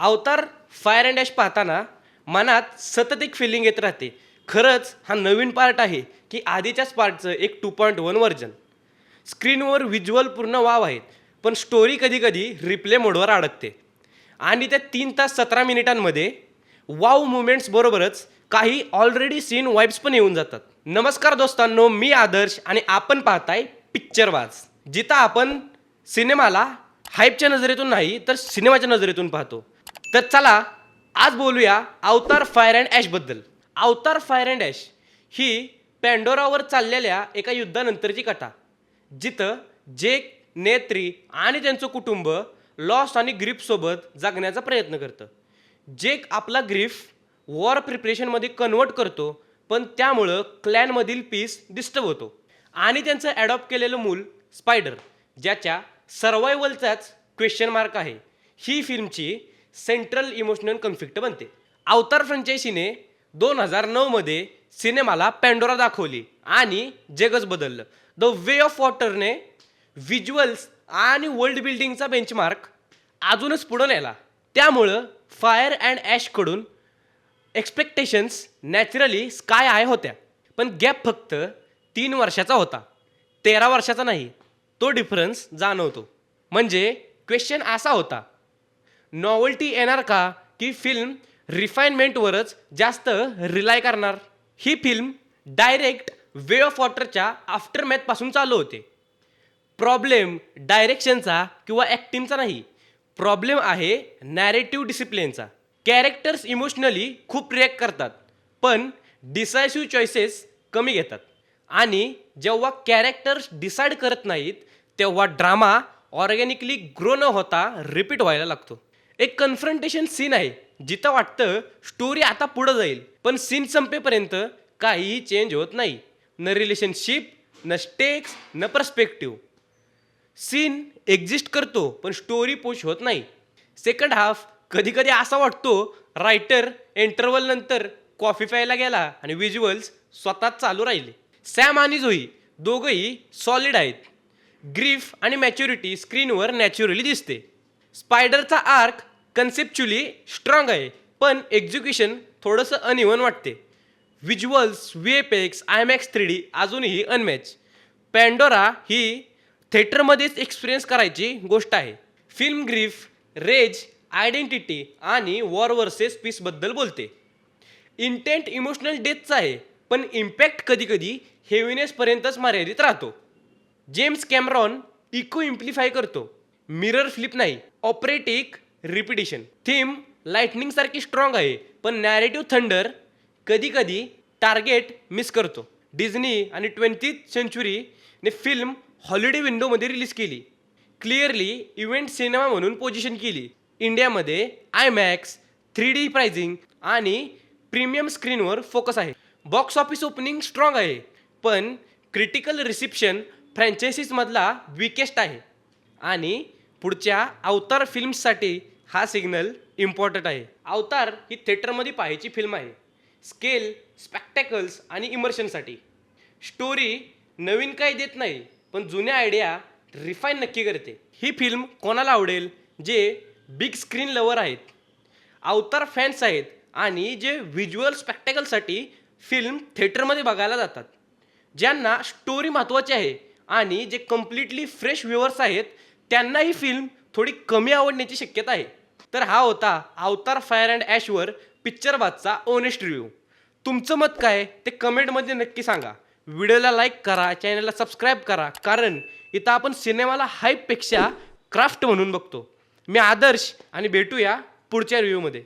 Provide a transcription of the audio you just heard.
अवतार fire and ash पाहताना मनात सतत एक फिलिंग येत राहते. खरंच हा नवीन पार्ट आहे की आधीच्याच पार्टचं एक टू पॉईंट वन व्हर्जन स्क्रीनवर व्हिज्युअल पूर्ण वाव आहेत पण स्टोरी कधीकधी रिप्ले मोडवर अडकते. आणि त्या तीन तास सतरा मिनिटांमध्ये वाव मुवमेंट्स बरोबरच काही ऑलरेडी सीन वाईब्स पण येऊन जातात. नमस्कार दोस्तांनो मी आदर्श आणि आपण पाहताय पिक्चरवाज जिथं आपण सिनेमाला हाईपच्या नजरेतून नाही तर सिनेमाच्या नजरेतून पाहतो. तर चला आज बोलूया अवतार फायर अँड ॲशबद्दल अवतार फायर अँड ॲश ही पॅन्डोरावर चाललेल्या एका युद्धानंतरची कथा जिथं जेक नेत्री आणि त्यांचं कुटुंब लॉस आणि ग्रीफसोबत जगण्याचा प्रयत्न करतं. जेक आपला ग्रीफ वॉर प्रिपरेशनमध्ये कन्वर्ट करतो पण त्यामुळं क्लॅनमधील पीस डिस्टर्ब होतो. आणि त्यांचं ॲडॉप्ट केलेलं मूल स्पायडर ज्याच्या सर्वायवलचाच क्वेश्चन मार्क आहे. ही फिल्मची सेंट्रल इमोशनल कन्फ्लिक्ट बनते. अवतार फ्रँचायसीने दोन हजार नऊमध्ये सिनेमाला पॅन्डोरा दाखवली आणि जगच बदललं. द वे ऑफ वॉटरने व्हिज्युअल्स आणि वर्ल्ड बिल्डिंगचा बेंचमार्क अजूनच पुढं नेला. त्यामुळं फायर अँड ॲशकडून एक्सपेक्टेशन्स नॅचरली स्काय आय होत्या. पण गॅप फक्त तीन वर्षाचा होता. तेरा वर्षाचा नाही तो डिफरन्स जाणवतो. म्हणजे क्वेश्चन असा होता नॉवल्टी येणार का की फिल्म रिफाईनमेंटवरच जास्त रिलाय करणार? ही फिल्म डायरेक्ट वे ऑफ वॉटरच्या आफ्टरमॅथपासून चालू होते. प्रॉब्लेम डायरेक्शनचा किंवा ॲक्टिंगचा नाही. प्रॉब्लेम आहे नॅरेटिव्ह डिसिप्लिनचा कॅरेक्टर्स इमोशनली खूप रिॲक्ट करतात पण डिसायसिव्ह चॉईसेस कमी घेतात. आणि जेव्हा कॅरेक्टर्स डिसाईड करत नाहीत तेव्हा ड्रामा ऑर्गॅनिकली ग्रो न होता रिपीट व्हायला लागतो. एक कन्फ्रंटेशन सीन आहे. जिथं वाटतं स्टोरी आता पुढं जाईल. पण सीन संपेपर्यंत काहीही चेंज होत नाही. न रिलेशनशिप न स्टेक्स न पर्स्पेक्टिव्ह सीन एक्झिस्ट करतो पण स्टोरी पुश होत नाही. सेकंड हाफ कधी कधी असा वाटतो रायटर इंटरवल नंतर कॉफी प्यायला गेला आणि व्हिज्युअल्स स्वतःच चालू राहिले. सॅम आणि जोई दोघंही सॉलिड आहेत. ग्रीफ आणि मॅच्युरिटी स्क्रीनवर नॅचरली दिसते. स्पायडरचा आर्क कन्सेप्च्युली स्ट्रॉंग आहे पण एक्झिक्युशन थोडंसं अनइवन वाटते. Visuals V apex IMAX three D अजूनही अनमॅच पॅन्डोरा ही थेटरमध्येच एक्सपिरियन्स करायची गोष्ट आहे. फिल्म ग्रीफ रेज आयडेंटिटी आणि वॉर वर्सेस पीसबद्दल बोलते. इंटेंट इमोशनल डेथचा आहे पण इम्पॅक्ट कधीकधी हेविनेसपर्यंतच मर्यादित राहतो. जेम्स कॅमरॉन इको इम्प्लिफाय करतो. मिरर फ्लिप नाही ऑपरेटिक रिपिटिशन थीम लाइटनिंग सारखी स्ट्रॉंग आहे पण नॅरेटिव्ह थंडर कधी कधी टार्गेट मिस करतो. डिझनी आणि ट्वेंटी सेंचुरीने फिल्म हॉलिडे विंडोमध्ये रिलीज केली. क्लिअरली इव्हेंट सिनेमा म्हणून पोझिशन केली. इंडियामध्ये IMAX three D pricing आणि प्रीमियम स्क्रीनवर फोकस आहे. बॉक्स ऑफिस ओपनिंग स्ट्रॉंग आहे पण क्रिटिकल रिसिप्शन फ्रँचायसीजमधला विकेस्ट आहे. आणि पुढच्या अवतार फिल्म्ससाठी हा सिग्नल इम्पॉर्टंट आहे. अवतार ही थिएटरमध्ये पाहायची फिल्म आहे. स्केल स्पॅक्टॅकल्स आणि इमर्शनसाठी स्टोरी नवीन काही देत नाही पण जुन्या आयडिया रिफाईन नक्की करते. ही फिल्म कोणाला आवडेल? जे बिग स्क्रीन लवर आहेत. अवतार फॅन्स आहेत आणि जे व्हिज्युअल स्पॅक्टॅकलसाठी फिल्म थिएटरमध्ये बघायला जातात. ज्यांना स्टोरी महत्त्वाची आहे आणि जे कम्प्लिटली फ्रेश व्ह्युअर्स आहेत त्यांना ही फिल्म थोडी कमी आवडण्याची शक्यता आहे. तर हा होता अवतार फायर अँड ॲशवर पिक्चरबादचा ओनेस्ट रिव्ह्यू तुमचं मत काय ते कमेंटमध्ये नक्की सांगा. व्हिडिओला लाईक करा चॅनलला सबस्क्राईब करा कारण इथं आपण सिनेमाला हाईपपेक्षा क्राफ्ट म्हणून बघतो. मी आदर्श आणि भेटूया पुढच्या रिव्ह्यूमध्ये